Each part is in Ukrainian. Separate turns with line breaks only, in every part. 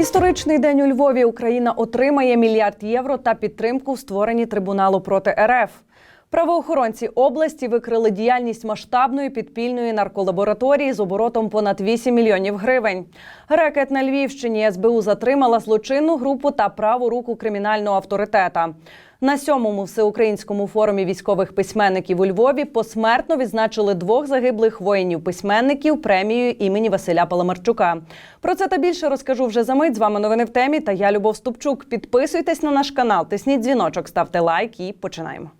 Історичний день у Львові Україна отримає мільярд євро та підтримку в створенні трибуналу проти РФ. Правоохоронці області викрили діяльність масштабної підпільної нарколабораторії з оборотом понад 8 мільйонів гривень. Рекет на Львівщині СБУ затримала злочинну групу та праву руку кримінального авторитета. На сьомому всеукраїнському форумі військових письменників у Львові посмертно відзначили двох загиблих воїнів-письменників премією імені Василя Паламарчука. Про це та більше розкажу вже за мить. З вами новини в темі. Та я Любов Ступчук. Підписуйтесь на наш канал, тисніть дзвіночок, ставте лайк і починаємо.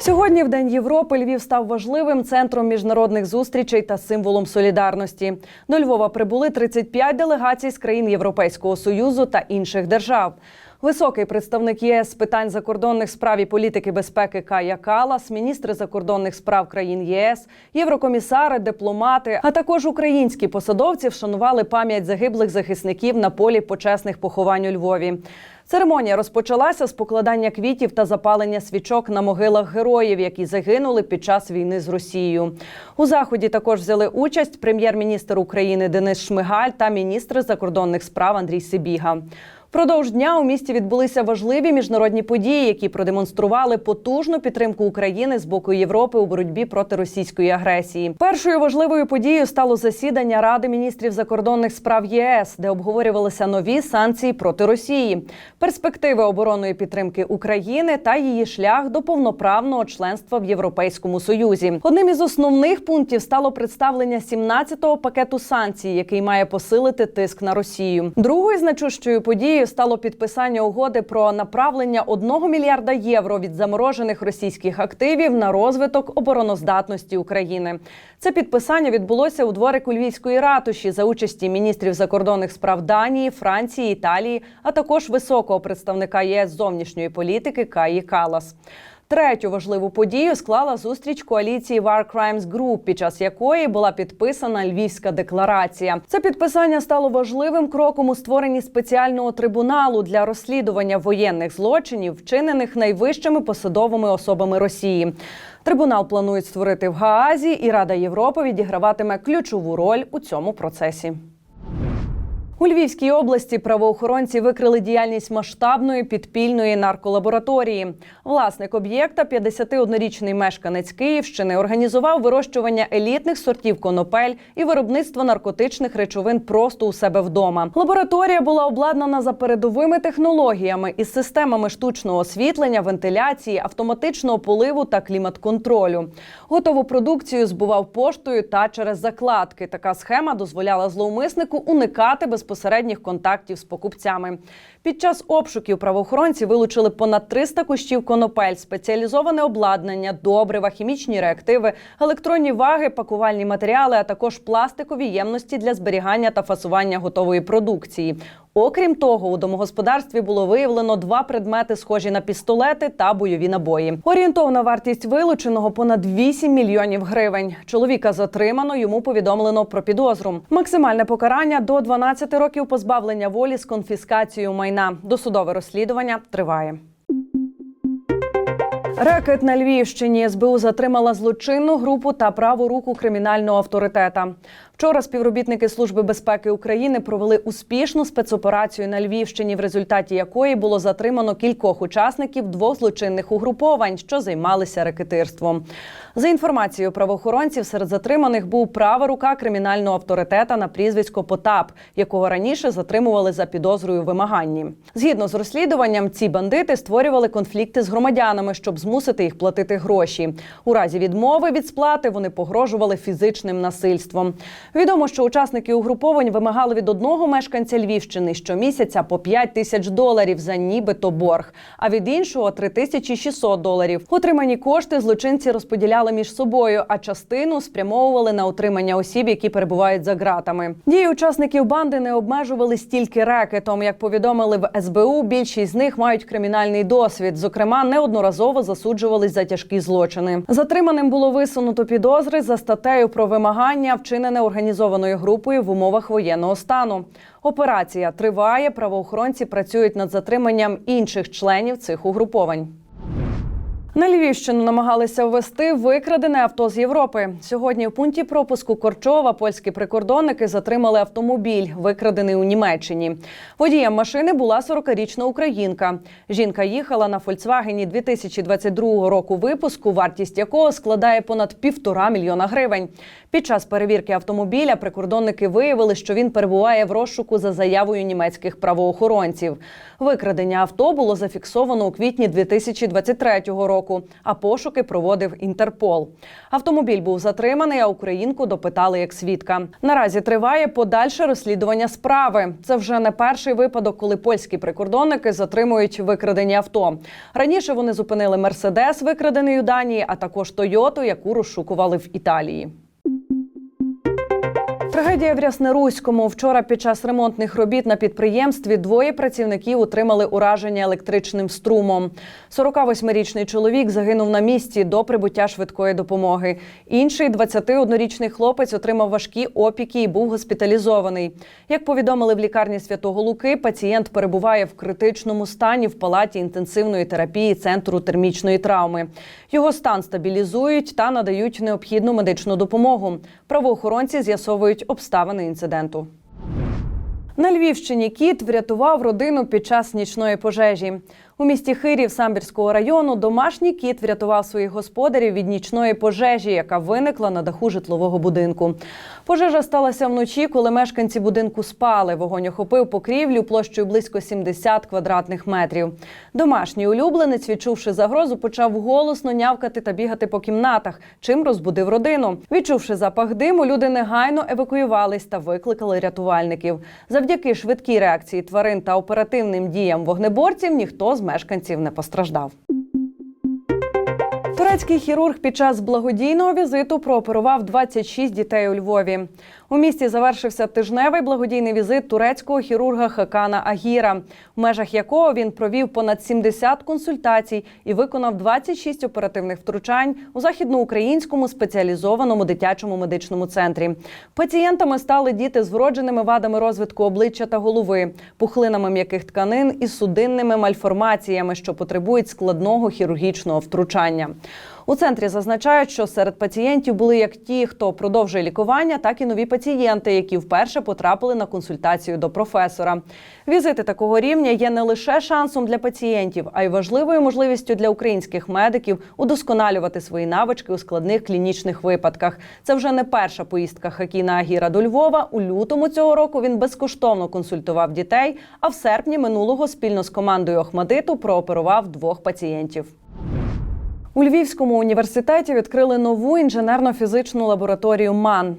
Сьогодні, в День Європи, Львів став важливим центром міжнародних зустрічей та символом солідарності. До Львова прибули 35 делегацій з країн Європейського союзу та інших держав. Високий представник ЄС з питань закордонних справ і політики безпеки Кая Калас, міністри закордонних справ країн ЄС, єврокомісари, дипломати, а також українські посадовці вшанували пам'ять загиблих захисників на полі почесних поховань у Львові. Церемонія розпочалася з покладання квітів та запалення свічок на могилах героїв, які загинули під час війни з Росією. У заході також взяли участь прем'єр-міністр України Денис Шмигаль та міністр закордонних справ Андрій Сибіга. Впродовж дня у місті відбулися важливі міжнародні події, які продемонстрували потужну підтримку України з боку Європи у боротьбі проти російської агресії. Першою важливою подією стало засідання Ради міністрів закордонних справ ЄС, де обговорювалися нові санкції проти Росії, перспективи оборонної підтримки України та її шлях до повноправного членства в Європейському Союзі. Одним із основних пунктів стало представлення 17-го пакету санкцій, який має посилити тиск на Росію. Другою значущою подією стало підписання угоди про направлення 1 мільярда євро від заморожених російських активів на розвиток обороноздатності України. Це підписання відбулося у дворику Львівської ратуші за участі міністрів закордонних справ Данії, Франції, Італії, а також високого представника ЄС зовнішньої політики Каї Калас. Третю важливу подію склала зустріч коаліції War Crimes Group, під час якої була підписана Львівська декларація. Це підписання стало важливим кроком у створенні спеціального трибуналу для розслідування воєнних злочинів, вчинених найвищими посадовими особами Росії. Трибунал планують створити в Гаазі, і Рада Європи відіграватиме ключову роль у цьому процесі. У Львівській області правоохоронці викрили діяльність масштабної підпільної нарколабораторії. Власник об'єкта, 51-річний мешканець Київщини, організував вирощування елітних сортів конопель і виробництво наркотичних речовин просто у себе вдома. Лабораторія була обладнана за передовими технологіями із системами штучного освітлення, вентиляції, автоматичного поливу та клімат-контролю. Готову продукцію збував поштою та через закладки. Така схема дозволяла зловмиснику уникати безпосередніх контактів з покупцями. Під час обшуків правоохоронці вилучили понад 300 кущів конопель, спеціалізоване обладнання, добрива, хімічні реактиви, електронні ваги, пакувальні матеріали, а також пластикові ємності для зберігання та фасування готової продукції. Окрім того, у домогосподарстві було виявлено два предмети, схожі на пістолети та бойові набої. Орієнтовна вартість вилученого понад 8 мільйонів гривень. Чоловіка затримано, йому повідомлено про підозру. Максимальне покарання до 12 років позбавлення волі з конфіскацією майна. Досудове розслідування триває. Рекет на Львівщині СБУ затримала злочинну групу та праву руку кримінального авторитета. Вчора співробітники Служби безпеки України провели успішну спецоперацію на Львівщині, в результаті якої було затримано кількох учасників двох злочинних угруповань, що займалися рекетирством. За інформацією правоохоронців, серед затриманих був права рука кримінального авторитета на прізвисько Потап, якого раніше затримували за підозрою вимаганні. Згідно з розслідуванням, ці бандити створювали конфлікти з громадянами, щоб змусити їх платити гроші. У разі відмови від сплати вони погрожували фізичним насильством. Відомо, що учасники угруповань вимагали від одного мешканця Львівщини щомісяця по 5 тисяч доларів за нібито борг, а від іншого 3600 доларів. Отримані кошти злочинці розподіляли між собою, а частину спрямовували на утримання осіб, які перебувають за ґратами. Дії учасників банди не обмежувались тільки рекетом. Як повідомили в СБУ, більшість з них мають кримінальний досвід. Зокрема, неодноразово засуджувались за тяжкі злочини. Затриманим було висунуто підозри за статтею про вимагання, вчинене організованою групою в умовах воєнного стану. Операція триває. Правоохоронці працюють над затриманням інших членів цих угруповань. На Львівщину намагалися ввести викрадене авто з Європи. Сьогодні в пункті пропуску Корчова польські прикордонники затримали автомобіль, викрадений у Німеччині. Водієм машини була 40-річна українка. Жінка їхала на Фольксвагені 2022 року випуску, вартість якого складає понад півтора мільйона гривень. Під час перевірки автомобіля прикордонники виявили, що він перебуває в розшуку за заявою німецьких правоохоронців. Викрадення авто було зафіксовано у квітні 2023 року, а пошуки проводив Інтерпол. Автомобіль був затриманий, а українку допитали як свідка. Наразі триває подальше розслідування справи. Це вже не перший випадок, коли польські прикордонники затримують викрадені авто. Раніше вони зупинили Мерседес, викрадений у Данії, а також Тойоту, яку розшукували в Італії. Трагедія в Ряснеруському. Вчора під час ремонтних робіт на підприємстві двоє працівників отримали ураження електричним струмом. 48-річний чоловік загинув на місці до прибуття швидкої допомоги. Інший 21-річний хлопець отримав важкі опіки і був госпіталізований. Як повідомили в лікарні Святого Луки, пацієнт перебуває в критичному стані в палаті інтенсивної терапії центру термічної травми. Його стан стабілізують та надають необхідну медичну допомогу. Правоохоронці з'ясовують обставини інциденту. На Львівщині кіт врятував родину під час нічної пожежі. У місті Хирів Самбірського району домашній кіт врятував своїх господарів від нічної пожежі, яка виникла на даху житлового будинку. Пожежа сталася вночі, коли мешканці будинку спали. Вогонь охопив покрівлю площею близько 70 квадратних метрів. Домашній улюбленець, відчувши загрозу, почав голосно нявкати та бігати по кімнатах, чим розбудив родину. Відчувши запах диму, люди негайно евакуювались та викликали рятувальників. Завдяки швидкій реакції тварин та оперативним діям вогнеборців ніхто з мешканців не постраждав. Турецький хірург під час благодійного візиту прооперував 26 дітей у Львові. У місті завершився тижневий благодійний візит турецького хірурга Хакана Агіра, в межах якого він провів понад 70 консультацій і виконав 26 оперативних втручань у західноукраїнському спеціалізованому дитячому медичному центрі. Пацієнтами стали діти з вродженими вадами розвитку обличчя та голови, пухлинами м'яких тканин і судинними мальформаціями, що потребують складного хірургічного втручання. У центрі зазначають, що серед пацієнтів були як ті, хто продовжує лікування, так і нові пацієнти, які вперше потрапили на консультацію до професора. Візити такого рівня є не лише шансом для пацієнтів, а й важливою можливістю для українських медиків удосконалювати свої навички у складних клінічних випадках. Це вже не перша поїздка Хакіна Агіра до Львова. У лютому цього року він безкоштовно консультував дітей. А в серпні минулого спільно з командою Охмадиту прооперував двох пацієнтів. У Львівському університеті відкрили нову інженерно-фізичну лабораторію МАН.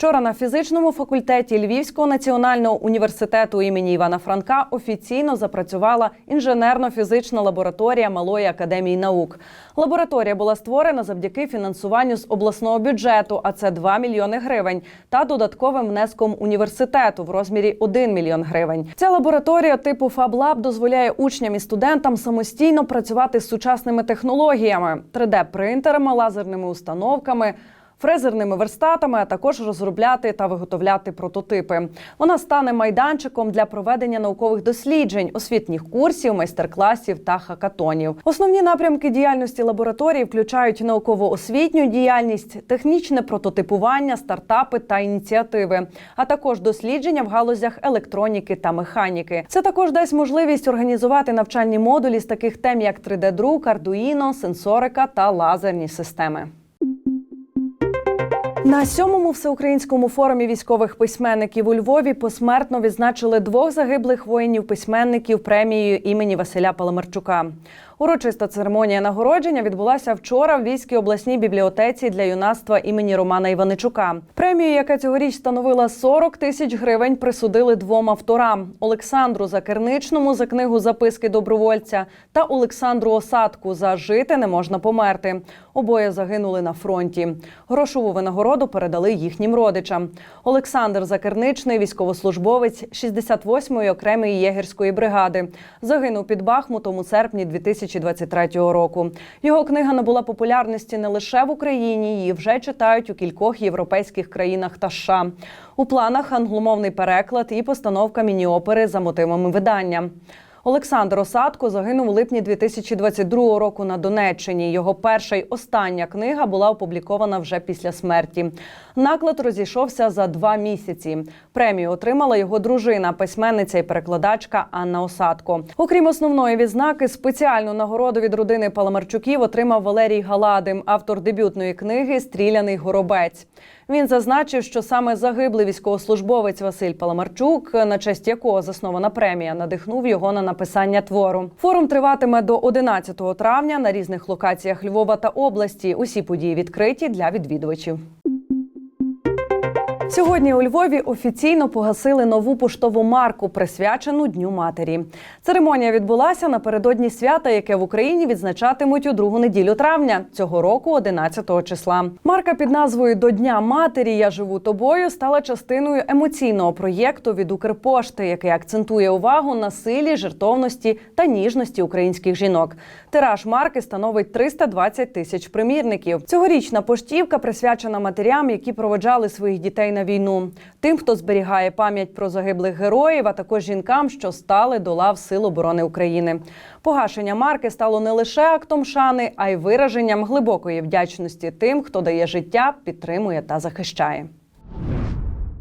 Вчора на фізичному факультеті Львівського національного університету імені Івана Франка офіційно запрацювала інженерно-фізична лабораторія Малої академії наук. Лабораторія була створена завдяки фінансуванню з обласного бюджету, а це 2 мільйони гривень, та додатковим внеском університету в розмірі 1 мільйон гривень. Ця лабораторія типу FabLab дозволяє учням і студентам самостійно працювати з сучасними технологіями, 3D-принтерами, лазерними установками фрезерними верстатами, а також розробляти та виготовляти прототипи. Вона стане майданчиком для проведення наукових досліджень, освітніх курсів, майстер-класів та хакатонів. Основні напрямки діяльності лабораторії включають науково-освітню діяльність, технічне прототипування, стартапи та ініціативи, а також дослідження в галузях електроніки та механіки. Це також дасть можливість організувати навчальні модулі з таких тем, як 3D-друк, ардуїно, сенсорика та лазерні системи. На сьомому всеукраїнському форумі військових письменників у Львові посмертно відзначили двох загиблих воїнів-письменників премією імені Василя Паламарчука. Урочиста церемонія нагородження відбулася вчора в Львівській обласній бібліотеці для юнацтва імені Романа Іваничука. Премію, яка цьогоріч становила 40 тисяч гривень, присудили двом авторам: Олександру Закерничному за книгу Записки добровольця та Олександру Осадку за Жити не можна померти. Обоє загинули на фронті. Грошову винагороду передали їхнім родичам. Олександр Закерничний, військовослужбовець 68-ї окремої єгерської бригади, загинув під Бахмутом у серпні 2023 року. Його книга набула популярності не лише в Україні, її вже читають у кількох європейських країнах та США. У планах англомовний переклад і постановка міні-опери за мотивами видання. Олександр Осадко загинув у липні 2022 року на Донеччині. Його перша й остання книга була опублікована вже після смерті. Наклад розійшовся за два місяці. Премію отримала його дружина, письменниця і перекладачка Анна Осадко. Окрім основної відзнаки, спеціальну нагороду від родини Паламарчуків отримав Валерій Галадим, автор дебютної книги Стріляний горобець. Він зазначив, що саме загиблий військовослужбовець Василь Паламарчук, на честь якого заснована премія, надихнув його на написання твору. Форум триватиме до 11 травня на різних локаціях Львова та області. Усі події відкриті для відвідувачів. Сьогодні у Львові офіційно погасили нову поштову марку, присвячену Дню матері. Церемонія відбулася напередодні свята, яке в Україні відзначатимуть у другу неділю травня цього року, 11 числа. Марка під назвою До Дня матері Я живу тобою стала частиною емоційного проєкту від Укрпошти, який акцентує увагу на силі, жертовності та ніжності українських жінок. Тираж марки становить 320 тисяч примірників. Цьогорічна поштівка присвячена матерям, які проводжали своїх дітей на війну, тим, хто зберігає пам'ять про загиблих героїв, а також жінкам, що стали до лав Сил оборони України. Погашення марки стало не лише актом шани, а й вираженням глибокої вдячності тим, хто дає життя, підтримує та захищає.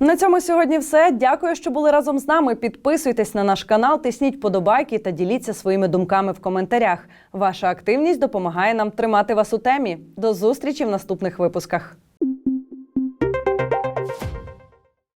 На цьому сьогодні все. Дякую, що були разом з нами. Підписуйтесь на наш канал, тисніть подобайки та діліться своїми думками в коментарях. Ваша активність допомагає нам тримати вас у темі. До зустрічі в наступних випусках.